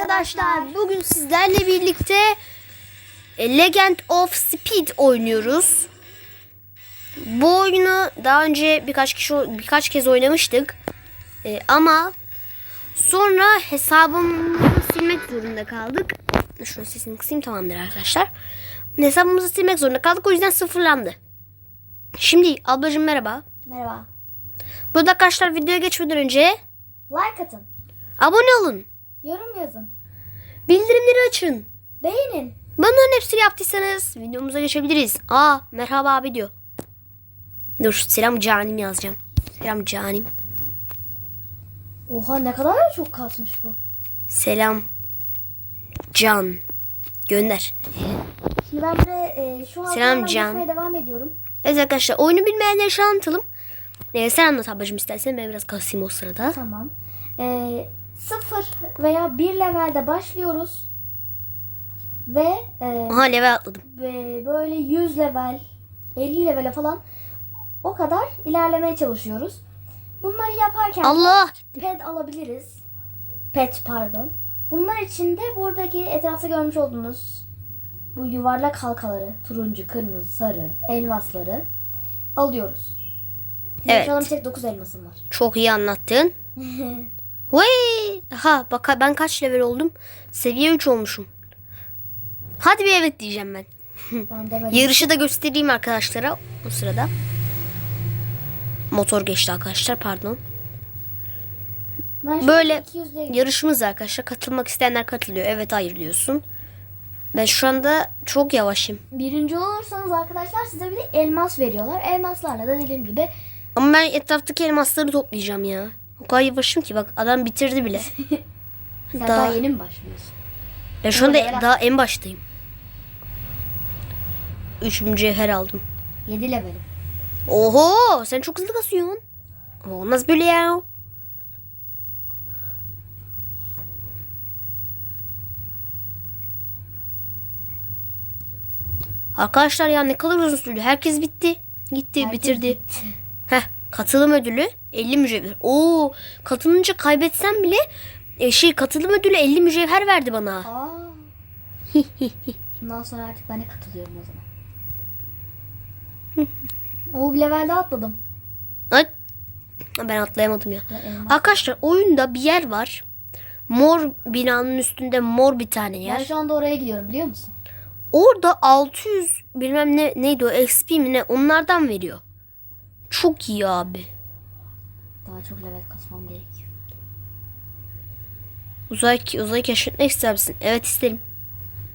arkadaşlar. Bugün sizlerle birlikte Legend of Speed oynuyoruz. Bu oyunu daha önce birkaç kişi birkaç kez oynamıştık. E, ama sonra hesabımızı silmek zorunda kaldık. Şunun sesini kısayım tamamdır arkadaşlar. Hesabımızı silmek zorunda kaldık o yüzden sıfırlandı. Şimdi ablacığım merhaba. Merhaba. Burada arkadaşlar videoya geçmeden önce Like atın. abone olun. Yorum yazın. Bildirimleri açın. Beğenin. Bunların hepsini yaptıysanız videomuza geçebiliriz. Aa merhaba abi diyor. Dur selam canim yazacağım. Selam canim. Oha ne kadar çok kasmış bu. Selam can. Gönder. Şimdi ben buraya e, şu Selam Can. devam ediyorum. Evet arkadaşlar oyunu bilmeyenlere şu an anlatalım. Ee, sen anlat ablacığım istersen ben biraz kasayım o sırada. Tamam. E, sıfır veya bir levelde başlıyoruz. Ve, e, Aha level atladım. ve böyle 100 level, 50 levele falan o kadar ilerlemeye çalışıyoruz. Bunları yaparken Allah. pet alabiliriz. Pet pardon. Bunlar için de buradaki etrafta görmüş olduğunuz bu yuvarlak halkaları, turuncu, kırmızı, sarı, elmasları alıyoruz. Evet. Şu an tek 9 elmasım var. Çok iyi anlattın. Vay. Aha bak ben kaç level oldum? Seviye 3 olmuşum. Hadi bir evet diyeceğim ben. ben demedim. Yarışı da göstereyim arkadaşlara o sırada. Motor geçti arkadaşlar pardon. Ben Böyle an 200'e gidiyorum. yarışımız arkadaşlar. Katılmak isteyenler katılıyor. Evet hayır diyorsun. Ben şu anda çok yavaşım. Birinci olursanız arkadaşlar size bir de elmas veriyorlar. Elmaslarla da dediğim gibi Ama ben etraftaki elmasları toplayacağım ya. O kadar yavaşım ki bak adam bitirdi bile. sen Daha- daha, yeni mi başlıyorsun? Ben şu anda level daha en baştayım. Üç mücevher aldım. 7 levelim. Oho sen çok hızlı kasıyorsun. Olmaz böyle ya. Arkadaşlar ya ne kadar uzun sürdü. Herkes bitti. Gitti Herkes bitirdi. Heh katılım ödülü 50 mücevher. Oo katılınca kaybetsem bile e, şey katılım ödülü 50 mücevher verdi bana. Aa. Bundan sonra artık ben de katılıyorum o zaman. o bir levelde atladım. Ay, ben atlayamadım ya. Arkadaşlar oyunda bir yer var. Mor binanın üstünde mor bir tane Ben yer. şu anda oraya gidiyorum biliyor musun? Orada 600 bilmem ne neydi o XP mi ne onlardan veriyor. Çok iyi abi. Daha çok level kasmam gerekiyor. Uzay uzay keşfetmek ister misin? Evet isterim.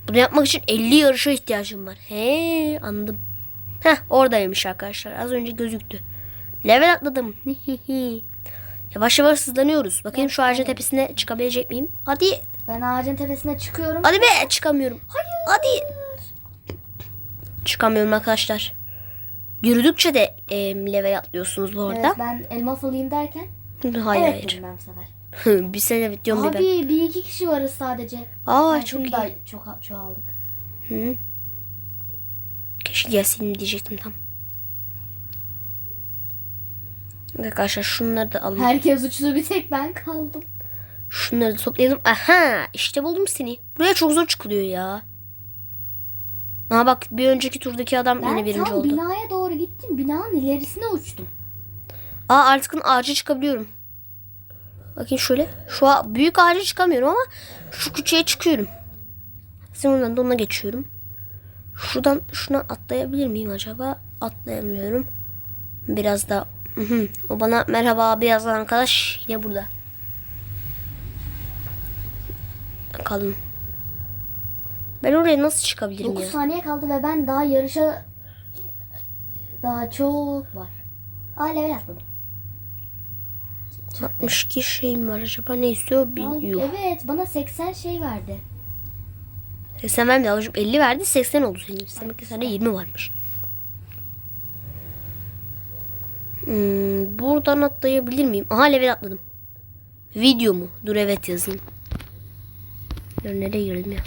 Bunu yapmak için 50 yarışa ihtiyacım var. He anladım. Heh oradaymış arkadaşlar. Az önce gözüktü. Level atladım. yavaş yavaş hızlanıyoruz. Bakayım şu ağacın tepesine çıkabilecek miyim? Hadi. Ben ağacın tepesine çıkıyorum. Hadi be çıkamıyorum. Hadi. Çıkamıyorum arkadaşlar. Yürüdükçe de e, level atlıyorsunuz bu arada. Evet, ben elmas alayım derken Hayır evet hayır. ben bu sefer. bir sene evet diyorum bir ben. Abi bir iki kişi varız sadece. Aa Yani çok iyi. çok çoğaldık. Hı. Keşke gelseydim diyecektim tam. Arkadaşlar şunları da alalım. Herkes uçtu bir tek ben kaldım. Şunları da toplayalım. Aha işte buldum seni. Buraya çok zor çıkılıyor ya. Aha bak bir önceki turdaki adam Ben yine birinci tam oldu. binaya doğru gittim. Binanın ilerisine uçtum. Aa artık ağaca çıkabiliyorum. Bakın şöyle. Şu a- büyük ağaca çıkamıyorum ama şu küçüğe çıkıyorum. Sonra da ona geçiyorum. Şuradan şuna atlayabilir miyim acaba? Atlayamıyorum. Biraz da o bana merhaba abi yazan arkadaş yine burada. Bakalım. Ben oraya nasıl çıkabilirim 9 ya? saniye kaldı ve ben daha yarışa daha çok var. Aa level atladım. 62 şeyim var acaba ne istiyor Aa, bilmiyorum. Evet bana 80 şey verdi. 80 vermedi avucum 50 verdi 80 oldu senin. Demek ki sende 20 varmış. Hmm, buradan atlayabilir miyim? Aha level atladım. Video mu? Dur evet yazayım. Dur nereye girdim ya?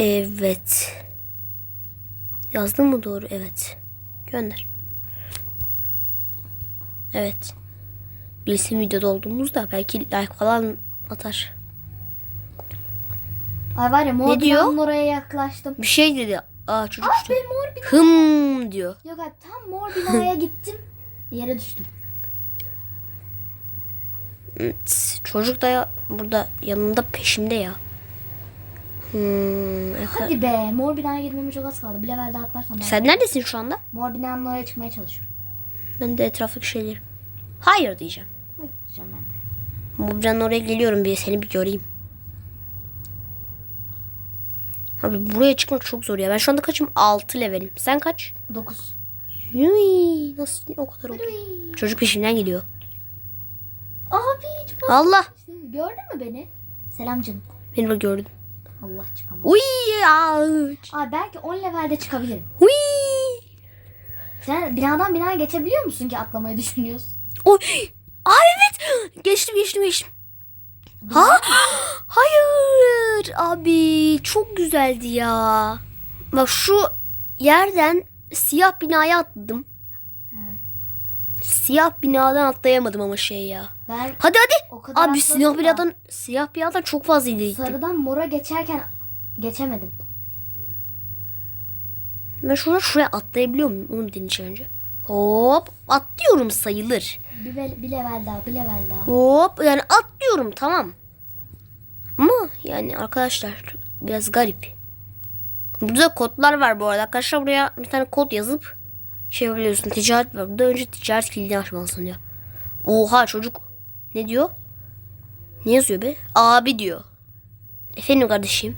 Evet. Yazdın mı doğru? Evet. Gönder. Evet. Bilsin videoda olduğumuzda belki like falan atar. Ay var ya mor Ne diyor? oraya yaklaştım. Bir şey dedi. Aa çocuk be mor bina. Hım diyor. Yok abi tam mor binaya gittim. Yere düştüm. Çocuk da ya, burada yanında peşimde ya. Hmm, Hadi be mor binaya girmeme çok az kaldı. Bir level daha atlarsam ben. Sen neredesin şu anda? Mor binanın oraya çıkmaya çalışıyorum. Ben de etraftaki şeyleri. Hayır diyeceğim. Hadi gideceğim ben de. Mubcan'ın oraya geliyorum bir seni bir göreyim. Abi buraya çıkmak çok zor ya. Ben şu anda kaçım? 6 levelim. Sen kaç? 9. Yuy, nasıl o kadar oldu? Çocuk peşimden geliyor. Abi çok Allah. Gördün mü beni? Selam canım. Beni bak gördün. Allah çıkamam. Uy ağaç. Abi belki 10 levelde çıkabilirim. Uy. Sen binadan binaya geçebiliyor musun ki atlamayı düşünüyorsun? Oy. Aa evet. Geçtim geçtim geçtim. Ha? Hayır. Abi çok güzeldi ya. Bak şu yerden siyah binaya atladım. Siyah binadan atlayamadım ama şey ya. Ben Hadi hadi. o kadar Abi siyah da binadan siyah binadan çok fazla ileri gittim. sarıdan mora geçerken geçemedim. Ben şuradan şuraya atlayabiliyor muyum? Onu deneyeceğim önce. Hop atlıyorum sayılır. Bir, bir level daha, bir level daha. Hop yani atlıyorum tamam. Ama yani arkadaşlar biraz garip. Burada kodlar var bu arada. Arkadaşlar buraya bir tane kod yazıp şey yapabiliyorsun. Ticaret var. Burada önce ticaret kilidini açmalısın diyor. Oha çocuk. Ne diyor? Ne yazıyor be? Abi diyor. Efendim kardeşim.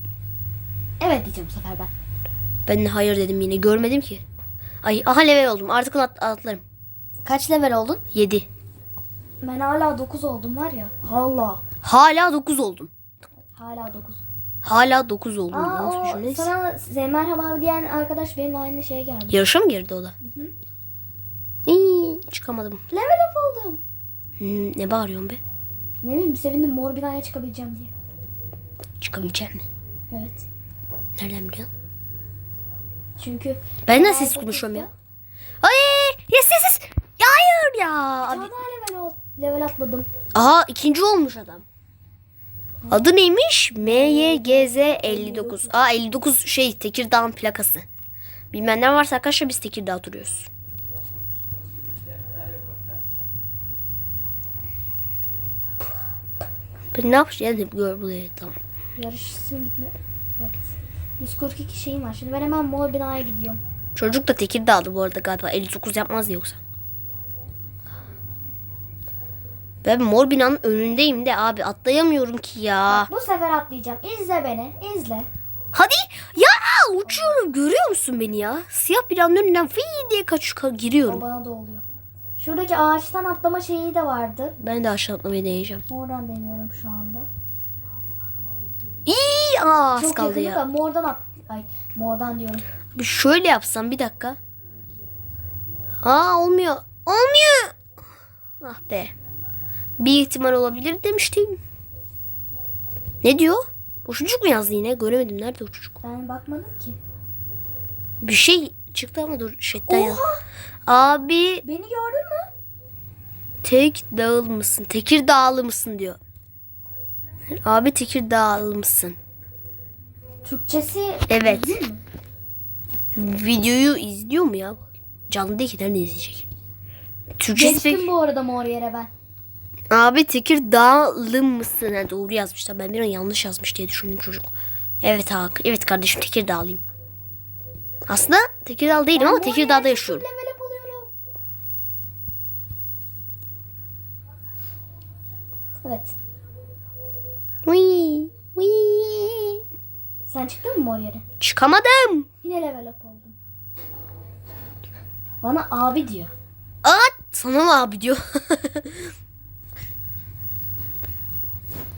Evet diyeceğim bu sefer ben. Ben de hayır dedim yine. Görmedim ki. Ay aha level oldum. Artık at, atlarım. Kaç level oldun? 7. Ben hala 9 oldum var ya. Hala. Hala 9 oldum. Hala 9. Hala 9 oldum. Aa Nasıl o Neyse. sana size merhaba diyen arkadaş benimle aynı şeye geldi. Yarışa mı girdi o da? İyi, çıkamadım. Level up oldum. Hmm, ne bağırıyorsun be? Ne bileyim sevindim mor binaya çıkabileceğim diye. Çıkabilecek mi? Evet. Nereden biliyorsun? Çünkü Ben Level ses konuşuyorum ya. Ay yes yes yes. Ya hayır ya. Abi. tane level, level atladım. Aha ikinci olmuş adam. Adı neymiş? MYGZ 59. Aa 59 şey Tekirdağ'ın plakası. Bilmeyenler varsa arkadaşlar biz Tekirdağ oturuyoruz. Ben ne yapacağım? Gör buraya tamam. Yarışsın bitme. Evet. 142 şeyim var. Şimdi ben hemen mor binaya gidiyorum. Çocuk da Tekirdağ'dı bu arada galiba. 59 yapmazdı yoksa. Ben mor binanın önündeyim de abi atlayamıyorum ki ya. Bu sefer atlayacağım. İzle beni. izle. Hadi ya uçuyorum görüyor musun beni ya? Siyah binanın önünden fii diye kaç O giriyorum. bana da oluyor. Şuradaki ağaçtan atlama şeyi de vardı. Ben de aşağı atlamayı deneyeceğim. Oradan deniyorum şu anda. İyi aa, az Çok kaldı yakındı da ya. mordan at. Ay mordan diyorum. Bir şöyle yapsam bir dakika. Aa olmuyor. Olmuyor. Ah be. Bir ihtimal olabilir demiştim. Ne diyor? O çocuk mu yazdı yine? Göremedim. Nerede o çocuk? Ben bakmadım ki. Bir şey çıktı ama dur chatten yaz. Abi Beni gördün mü? tek dağıl mısın? Tekirdağlı mısın diyor. Abi Tekirdağlı mısın? Türkçesi Evet. değil mi? Videoyu izliyor mu ya? Canlı değil ki nerede izleyecek? Türkçesi pek... Geçtim bu arada mor yere ben. Abi Tekirdağlı mısın? Ha, doğru yazmışlar. Ben bir an yanlış yazmış diye düşündüm çocuk. Evet ha, evet kardeşim Tekirdağlıyım. Aslında Tekirdağ değilim ama Ben mor Tekirdağ'da yaşıyorum. Evet. Uy, uy. Sen çıktın mı mor yere? Çıkamadım. Yine level up oldum. Bana abi diyor. At sana mı abi diyor.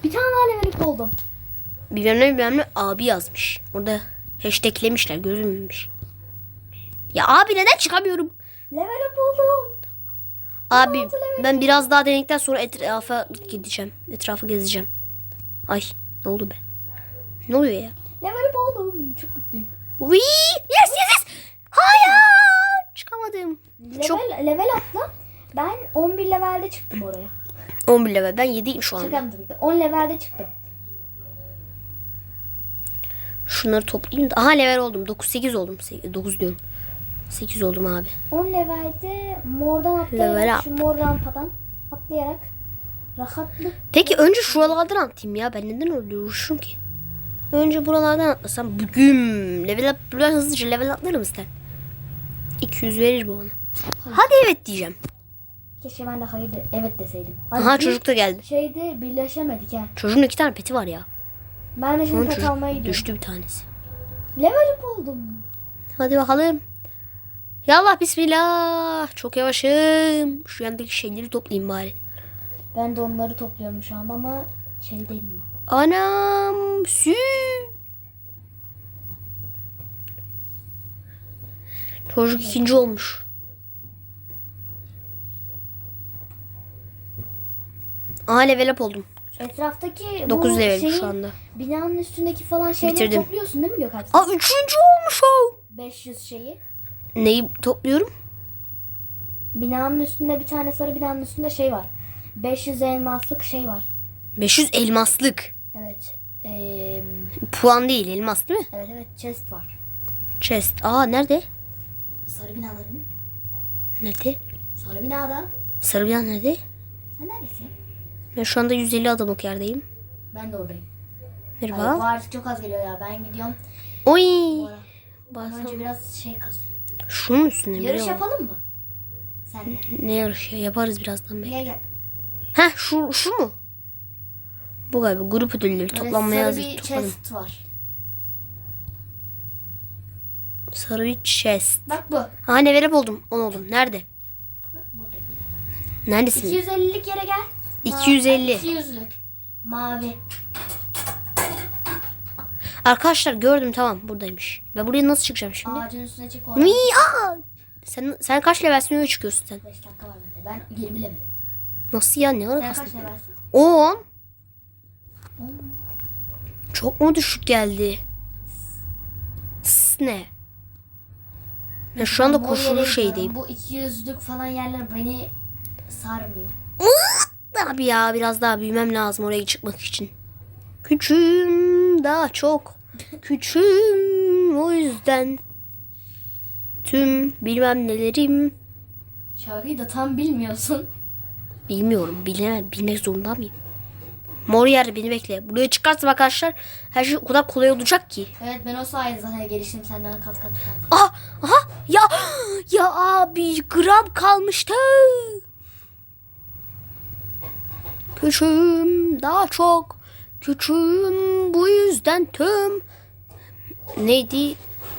Bir tane daha level up oldum. bilmem ne bilmem ne abi yazmış. Orada hashtaglemişler gözümmüş. Ya abi neden çıkamıyorum? Level up oldum. Abi level. ben biraz daha denedikten sonra etrafa gideceğim. Etrafı gezeceğim. Ay ne oldu be? Ne oluyor ya? Level up oldum. Çok mutluyum. Wii! Yes yes yes! Hayır! Çıkamadım. Level, Çok- level atla. Ben 11 levelde çıktım oraya. 11 level. Ben 7'yim şu anda. Şaka tabii ki. 10 levelde çıktım. Şunları toplayayım da. Aha level oldum. 9 8 oldum. 9 diyorum. 8 oldum abi. 10 levelde mordan Level atlayarak up. şu mor rampadan atlayarak rahatlık Peki önce şuralardan atayım ya. Ben neden öyle uğraşıyorum ki? Önce buralardan atlasam bugün level up buradan hızlıca level atlarım ister. 200 verir bu bana. Hadi evet diyeceğim. Keşke ben de hayır de evet deseydim. Aha Ay, bir çocuk da geldi. Şeyde birleşemedik ha. Çocuğun iki tane peti var ya. Ben de şimdi Onun pet çocuk almaya gidiyorum. düştü bir tanesi. Level up oldum. Hadi bakalım. Yallah bismillah. Çok yavaşım. Şu yandaki şeyleri toplayayım bari. Ben de onları topluyorum şu anda ama şey değil mi? Anam sü. Çocuk ikinci olmuş. Aa level up oldum. Etraftaki 9 bu level şeyin, şu anda. binanın üstündeki falan şeyleri Bitirdim. topluyorsun değil mi Gökalp? Aa üçüncü olmuş o. 500 şeyi. Neyi topluyorum? Binanın üstünde bir tane sarı binanın üstünde şey var. 500 elmaslık şey var. 500 elmaslık. Evet. Ee, Puan değil elmas değil mi? evet evet chest var. Chest. Aa nerede? Sarı binaların. Nerede? Sarı binada. Sarı bina nerede? Sen neredesin? Ben şu anda 150 adımlık yerdeyim. Ben de oradayım. Ay, bu Merhaba. artık çok az geliyor ya. Ben gidiyorum. Oy. Bas- Önce biraz şey kasayım. Şunun üstüne mi? Yarış Yok. yapalım mı? Senle. Ne yarışı ya? Yaparız birazdan belki. Gel gel. Heh şu, şu mu? Bu galiba grup ödülleri Böyle toplanmaya sarı hazır. bir Toplanın. chest var. Sarı bir chest. Bak bu. Ha ne verip oldum. 10 oldum. Nerede? Bak burada. Neredesin? 250'lik yere gel. 250. 200'lük. Mavi. Arkadaşlar gördüm tamam buradaymış. Ve buraya nasıl çıkacağım şimdi? Ağacın üstüne çık Mi orada. 5 aa! Sen sen kaç levelsin öyle çıkıyorsun sen? dakika var bende. Ben 20 levelim. Nasıl ya ne Sen alakası? kaç levelsin? 10. Çok mu düşük geldi? S ne? Ben şu anda bu koşulu yere şeydeyim. gidiyorum. Bu 200'lük falan yerler beni sarmıyor. Abi ya biraz daha büyümem lazım oraya çıkmak için. Küçüğüm daha çok. Küçüğüm o yüzden. Tüm bilmem nelerim. Şarkıyı da tam bilmiyorsun. Bilmiyorum. Bilemem. Bilmek zorunda mıyım? Mor yer beni bekle. Buraya çıkarsam arkadaşlar her şey o kadar kolay olacak ki. Evet ben o sayede zaten geliştim senden kat kat fazla. Aha, aha ya ya abi gram kalmıştı. Küçüğüm daha çok. Küçüğüm bu yüzden tüm. Neydi?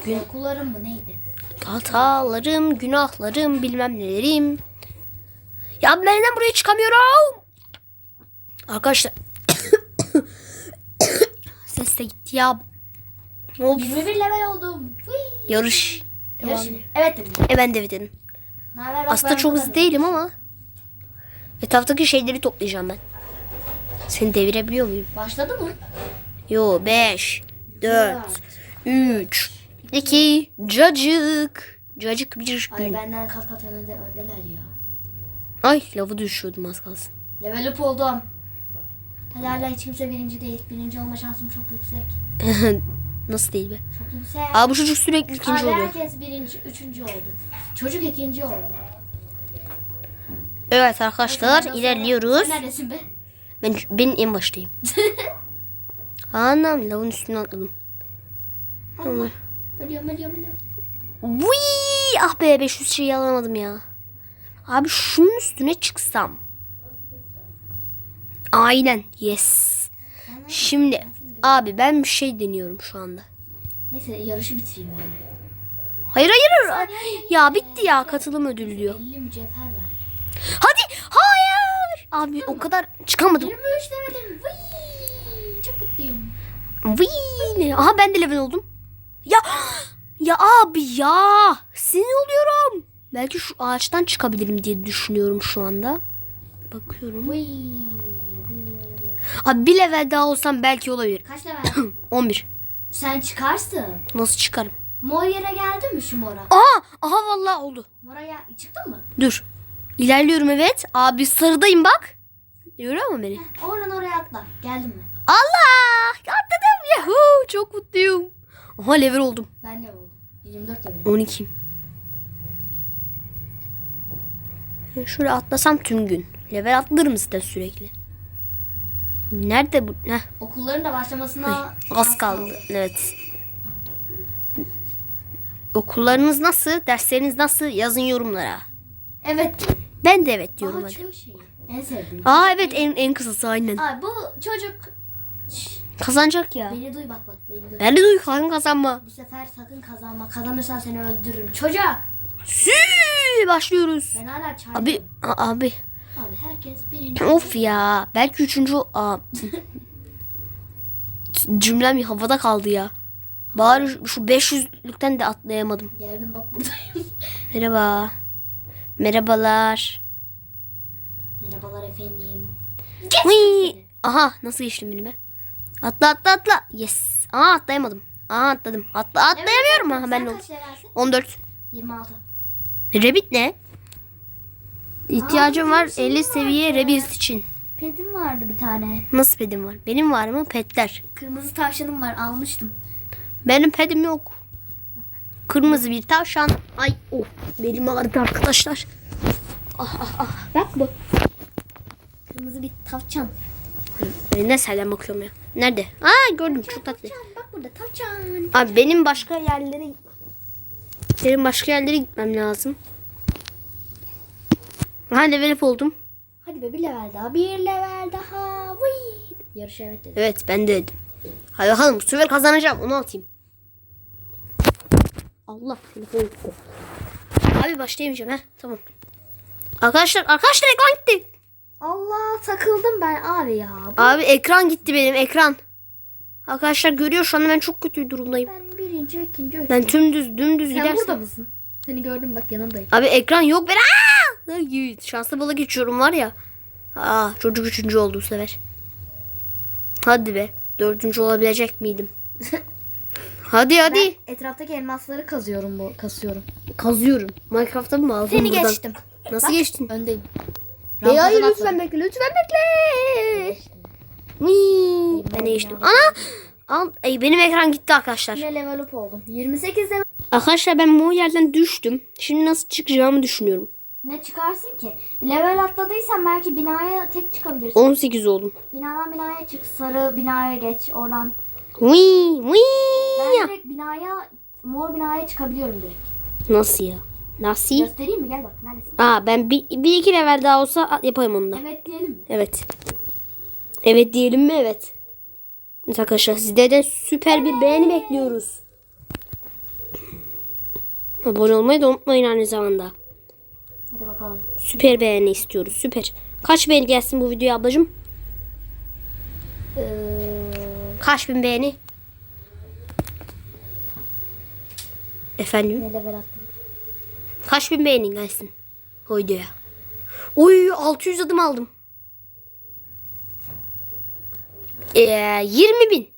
Gün Okullarım mı neydi? hatalarım, günahlarım, bilmem nelerim. Ya ben neden buraya çıkamıyorum? Arkadaşlar. Ses de gitti ya. Of, 21 level oldum. Yarış. Devam Yarış? Evet dedim. E ben de dedim. Aslında çok hızlı değilim ama. Etraftaki şeyleri toplayacağım ben. Seni devirebiliyor muyum? Başladı mı? Yo 5, 4, 3, 2, cacık. Cacık bir Ay gün. benden kat kat önde, öndeler ya. Ay lavı düşüyordum az kalsın. Level up oldum. Hadi hala hiç kimse birinci değil. Birinci olma şansım çok yüksek. Nasıl değil be? Çok yüksek. Aa bu çocuk sürekli ikinci Hala oluyor. herkes birinci, üçüncü oldu. Çocuk ikinci oldu. Evet arkadaşlar ilerliyoruz. Neredesin be? Ben, ben en baştayım. Anam lavın üstüne atladım. Allah. Ölüyorum, ölüyorum, ölüyorum. Vii! Ah be 500 şeyi alamadım ya. Abi şunun üstüne çıksam. Aynen. Yes. Şimdi abi ben bir şey deniyorum şu anda. Neyse yarışı bitireyim ben. Hayır hayır. Ya bitti ya katılım ödülü diyor. 50 mücevher verdi. Hadi hayır. Abi o kadar çıkamadım. 23 levelim. Vıy, çok mutluyum. Ne? Aha ben de level oldum. Ya ya abi ya sinir oluyorum. Belki şu ağaçtan çıkabilirim diye düşünüyorum şu anda. Bakıyorum. Vıy. Abi bir level daha olsam belki olabilir. Kaç level? 11. Sen çıkarsın. Nasıl çıkarım? Mor yere geldi mi şu mora? Aha aha vallahi oldu. Mora ya çıktın mı? Dur. İlerliyorum evet. Abi sarıdayım bak. Görüyor musun beni? Oradan oraya atla. Geldim mi? Allah! Atladım. Yahoo! Çok mutluyum. Aha level oldum. Ben de oldum. 24 level. 12. Şöyle atlasam tüm gün. Level atlarım zaten sürekli. Nerede bu? Heh, Okulların da başlamasına az kaldı. Evet. Okullarınız nasıl? Dersleriniz nasıl? Yazın yorumlara. Evet. Ben de evet diyorum Aa, hadi. şey. En sevdiğim. Aa evet en, en kısası aynen. Aa, bu çocuk. Şş, Kazanacak ya. beni duy bak bak beni duy. Ben de duy kanka kazanma. Bu sefer sakın kazanma. Kazanırsan seni öldürürüm. Çocuk. Sü başlıyoruz. Ben hala çay. Abi a- abi Abi herkes birinci. of ya belki üçüncü aa, cümlem havada kaldı ya. Bari şu 500'lükten de atlayamadım. Geldim bak buradayım. Merhaba. Merhabalar. Merhabalar efendim. Whee! Aha nasıl geçtim önüme? Atla atla atla. Yes. Aa atlayamadım. Aa atladım. Atla atlayamıyorum. Aha ben levelsin? 14. 26. Rabbit ne? İhtiyacım Aa, var bir şey 50 var seviye. Rabbit için. Pedim vardı bir tane. Nasıl pedim var? Benim var mı? Petler. Kırmızı tavşanım var almıştım. Benim pedim yok. Kırmızı bir tavşan. Ay oh belim ağrıdı arkadaşlar. Ah ah ah. Bak bu. Kırmızı bir tavşan. Ben ne senden bakıyorum ya. Nerede? Aa gördüm çok tatlı. Tavşan bak burada tavşan. Abi benim başka yerlere benim başka yerlere gitmem lazım. Ha level up oldum. Hadi be bir level daha. Bir level daha. Vıy. Yarış evet dedi. Evet ben de dedim. Hadi bakalım bu sefer kazanacağım onu atayım. Allah telefon gitti. Abi başlayamayacağım ha tamam. Arkadaşlar arkadaşlar ekran gitti. Allah takıldım ben abi ya. Bu- Abi ekran gitti benim ekran. Arkadaşlar görüyor şu anda ben çok kötü durumdayım. Ben birinci, ikinci, üçüncü. Ben tümdüz dümdüz Sen gidersem. burada mısın? Seni gördüm bak yanındayım. Abi ekran yok ben. Aa! Şanslı bala geçiyorum var ya. Aa çocuk üçüncü oldu bu sefer. Hadi be. Dördüncü olabilecek miydim? hadi hadi. Ben etraftaki elmasları kazıyorum bu kasıyorum. Kazıyorum. Minecraft'ta mı aldın Seni buradan? geçtim. Nasıl Bak, geçtin? Öndeyim. Ey, hayır Rampadan lütfen atladım. bekle lütfen bekle. Wii, ben geçtim. Ana! Al, ay, benim ekran gitti arkadaşlar. Yine level up oldum. 28 level. Arkadaşlar ben bu yerden düştüm. Şimdi nasıl çıkacağımı düşünüyorum. Ne çıkarsın ki? Level atladıysan belki binaya tek çıkabilirsin. 18 oldum. Binadan binaya çık. Sarı binaya geç. Oradan. Wii, wii. Ben direkt binaya mor binaya çıkabiliyorum direkt. Nasıl ya? Nasıl? Göstereyim mi? Gel bak. Neredesin? Aa ben bir, bir iki level daha olsa yapayım onu da. Evet diyelim mi? Evet. Evet diyelim mi? Evet. Evet arkadaşlar sizden de süper bir beğeni bekliyoruz. Abone olmayı da unutmayın aynı zamanda. Hadi bakalım. Süper beğeni istiyoruz. Süper. Kaç beğeni gelsin bu videoya ablacığım? Ee, Kaç bin beğeni? Efendim? ne level? Kaç bin beğeni gelsin o videoya? Oy 600 adım aldım. Ee, 20 bin.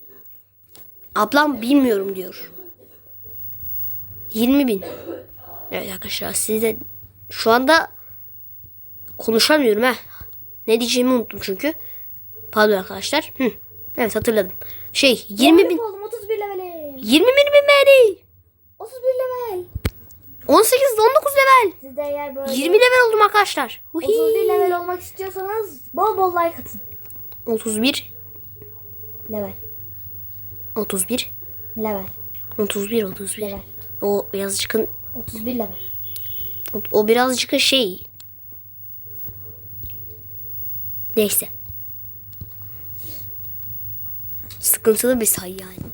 Ablam bilmiyorum diyor. 20 bin. Evet arkadaşlar size şu anda konuşamıyorum ha. Ne diyeceğimi unuttum çünkü. Pardon arkadaşlar. Hı. Evet hatırladım. Şey 20 bin. Oldum 31 level'e. 20 bin bin beğeni. 31 level. 18 19 level. Siz de eğer böyle 20 level oldum arkadaşlar. Huhi. 31 level olmak istiyorsanız bol bol like atın. 31 Level. 31 Level. 31 31. Level. O birazcık 31 level. o, o birazcık şey. Neyse. Sıkıntılı bir sayı yani.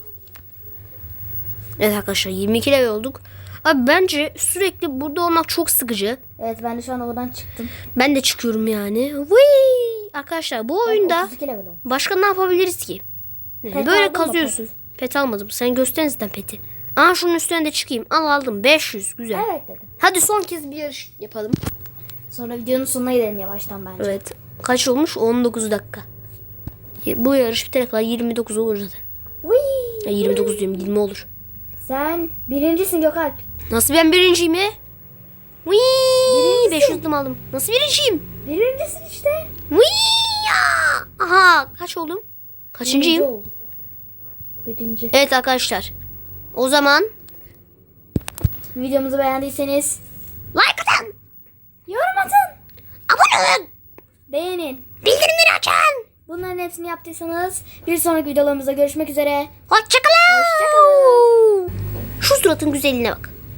Evet arkadaşlar 22 level olduk. Abi bence sürekli burada olmak çok sıkıcı. Evet ben de şu an oradan çıktım. Ben de çıkıyorum yani. Vıy! Arkadaşlar bu oyunda 32 level oldum. Başka ne yapabiliriz ki? Yani Pet böyle kazıyorsun. Pet? almadım. Sen göster zaten peti. Aa şunun üstüne de çıkayım. Al aldım. 500. Güzel. Evet dedim. Hadi son kez bir yarış yapalım. Sonra videonun sonuna gidelim yavaştan bence. Evet. Kaç olmuş? 19 dakika. Bu yarış bitene kadar 29 olur zaten. Whee! Ya 29 diyorum 20 olur. Sen birincisin Gökalp. Nasıl ben birinciyim ya? Wii! Birincisin. 500 aldım. Nasıl birinciyim? Birincisin işte. Wii! Aha kaç oldum? Kaçıncıyım? Birinci. Birinci. Evet arkadaşlar. O zaman Videomuzu beğendiyseniz like atın. yorum atın. Abone olun. Beğenin. Bildirimleri açın. Bunların hepsini yaptıysanız bir sonraki videolarımızda görüşmek üzere. Hoşçakalın. Hoşçakalın. Şu suratın güzelliğine bak.